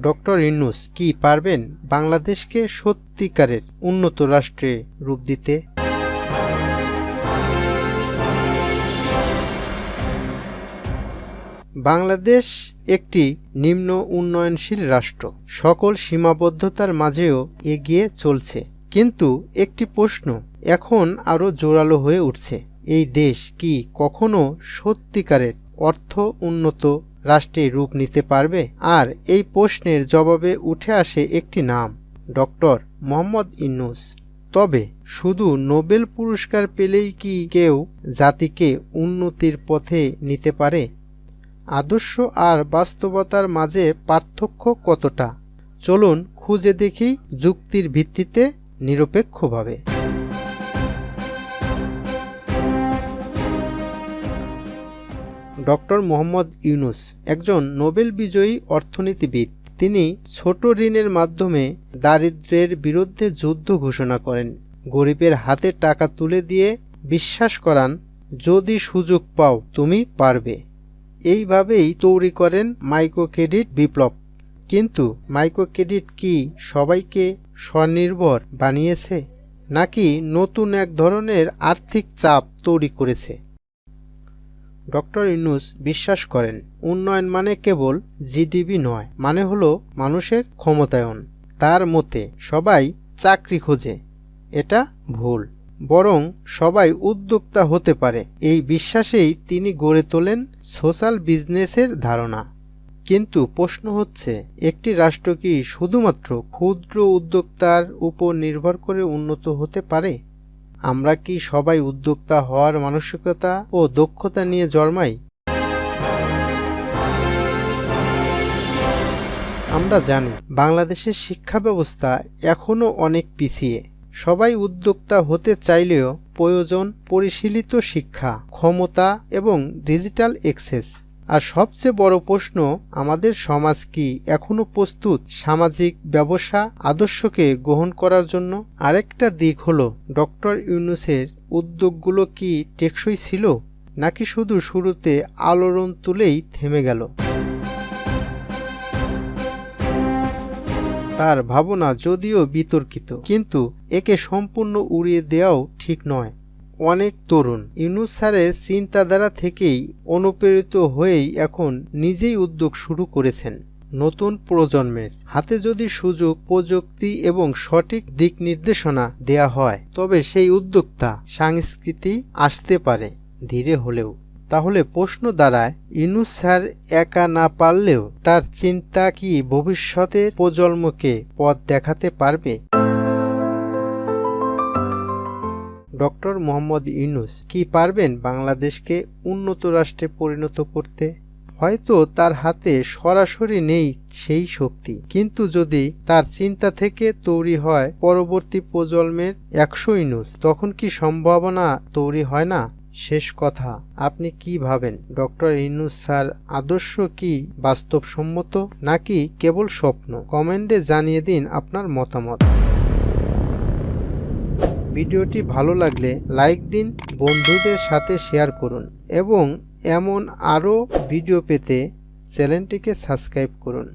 Doctor Yunus কি পারবেন বাংলাদেশকে সত্যিকারের উন্নত রাষ্ট্রে রূপ দিতে? বাংলাদেশ একটি নিম্ন উন্নয়নশীল রাষ্ট্র। সকল সীমাবদ্ধতার মাঝেও এগিয়ে চলছে। কিন্তু একটি প্রশ্ন এখন আরও জোরালো হয়ে উঠছে। এই দেশ কি কখনো সত্যিকারের অর্থ উন্নত রাষ্ট্রে রূপ নিতে পারবে? আর এই প্রশ্নের জবাবে উঠে আসে একটি নাম, ডক্টর মোহাম্মদ ইন্নুস তবে শুধু নোবেল পুরস্কার পেলেই কি কেউ জাতিকে উন্নতির পথে নিতে পারে? আদর্শ আর বাস্তবতার মাঝে পার্থক্য কতটা? চলুন খুঁজে দেখি যুক্তির ভিত্তিতে নিরপেক্ষভাবে। ডক্টর মোহাম্মদ ইউনুস, একজন নোবেল বিজয়ী অর্থনীতিবিদ। তিনি ছোট ঋণের মাধ্যমে দারিদ্র্যের বিরুদ্ধে যুদ্ধ ঘোষণা করেন। গরিবের হাতে টাকা তুলে দিয়ে বিশ্বাস করান, যদি সুযোগ পাও, তুমি পারবে। এইভাবেই তৈরি করেন মাইক্রোক্রেডিট বিপ্লব। কিন্তু মাইক্রোক্রেডিট কি সবাইকে স্বনির্ভর বানিয়েছে, নাকি নতুন এক ধরনের আর্থিক চাপ তৈরি করেছে? ডক্টর ইউনুস বিশ্বাস করেন, উন্নয়ন মানে কেবল জিডিপি নয় মানে হলো মানুষের ক্ষমতায়ন। তার মতে, সবাই চাকরি খোঁজে, এটা ভুল। বরং সবাই উদ্যোক্তা হতে পারে, এই বিশ্বাসেই তিনি গড়ে তোলেন সোশ্যাল বিজনেসের ধারণা। কিন্তু প্রশ্ন হচ্ছে, একটি রাষ্ট্র কি শুধুমাত্র ক্ষুদ্র উদ্যোক্তার উপর নির্ভর করে উন্নত হতে পারে? আমরা কি সবাই উদ্যোক্তা হওয়ার মানসিকতা ও দক্ষতা নিয়ে জন্মাই? আমরা জানি, বাংলাদেশের শিক্ষা ব্যবস্থা এখনও অনেক পিছিয়ে। সবাই উদ্যোক্তা হতে চাইলেও প্রয়োজন পরিশীলিত শিক্ষা, ক্ষমতা এবং ডিজিটাল অ্যাক্সেস। আর সবচেয়ে বড় প্রশ্ন, আমাদের সমাজ কি এখনও প্রস্তুত সামাজিক ব্যবসা আদর্শকে গ্রহণ করার জন্য? আরেকটা দিক হলো, ডক্টর ইউনুসের উদ্যোগগুলো কি টেকসই ছিল? নাকি শুধু শুরুতে আলোড়ন তুলেই থেমে গেল? তার ভাবনা যদিও বিতর্কিত, কিন্তু একে সম্পূর্ণ উড়িয়ে দেওয়াও ঠিক নয়। অনেক তরুণ। ইউনুস স্যারের চিন্তাধারা থেকেই অনুপ্রেরিত হয়েই এখন নিজেই উদ্যোগ শুরু করেছেন নতুন প্রজন্মের। হাতে যদি সুযোগ, প্রযুক্তি এবং সঠিক দিক নির্দেশনা দেয়া হয়, তবে সেই উদ্যোক্তা সংস্কৃতি আসতে পারে ধীরে হলেও। তাহলে প্রশ্ন দাঁড়ায় ইনুস স্যার একা না পারলেও তার চিন্তা কি ভবিষ্যতের প্রজন্মকে পথ দেখাতে পারবে? ডক্টর মোহাম্মদ ইউনুস কি পারবেন বাংলাদেশকে উন্নত রাষ্ট্রে পরিণত করতে? হয়তো তার হাতে সরাসরি নেই সেই শক্তি। কিন্তু যদি তার চিন্তা থেকে তৈরি হয় পরবর্তী প্রজন্মের একশো ইনুস তখন কি সম্ভাবনা তৈরি হয় না? শেষ কথা, আপনি কি ভাবেন? ডক্টর ইনুস স্যার, আদর্শ কি বাস্তবসম্মত নাকি কেবল স্বপ্ন? কমেন্টে জানিয়ে দিন আপনার মতামত। ভিডিওটি ভালো লাগলে লাইক দিন, বন্ধুদের সাথে শেয়ার করুন এবং এমন আরও ভিডিও পেতে চ্যানেলটিকে সাবস্ক্রাইব করুন।